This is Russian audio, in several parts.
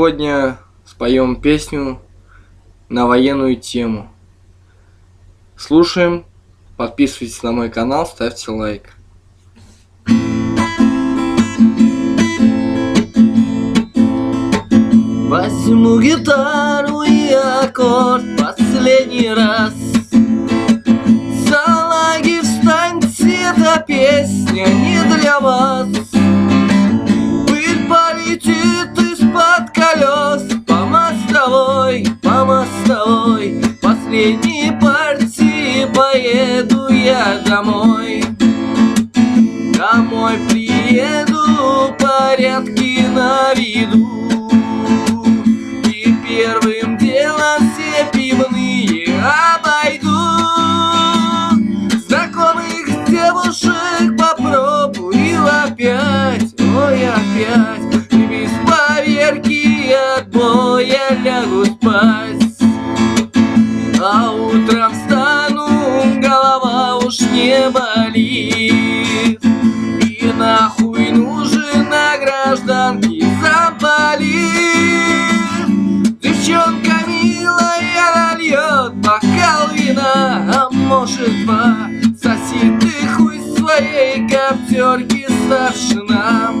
Сегодня споем песню на военную тему. Слушаем, подписывайтесь на мой канал, ставьте лайк. Возьму гитару и аккорд последний раз Салаги, встаньте, эта песня не для вас Пыль полетит поеду я домой. Домой приеду, порядки на виду И первым делом все пивные обойду. Знакомых девушек попробую опять. Ой, опять. И без поверки от боя лягу спать бокал вина А может два Соси ты хуй своей коптерки старшина.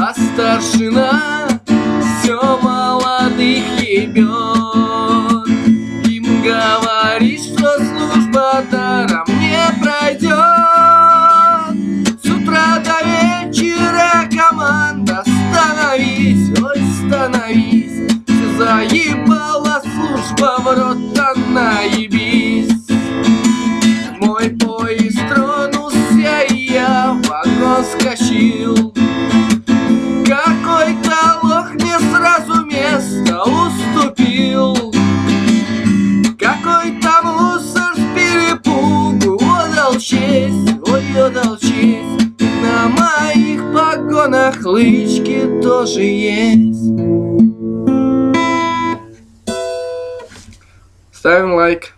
А старшина все молодых ебет Им говорит, что служба даром не пройдет С утра до вечера команда Становись, ой, становись Все заебала наебись Мой поезд тронулся, и я вагон скочил. Какой-то лох мне сразу место уступил? Какой-то мусор с перепугу? Отдал честь, ой, отдал честь. На моих погонах лычки тоже есть Ставим лайк.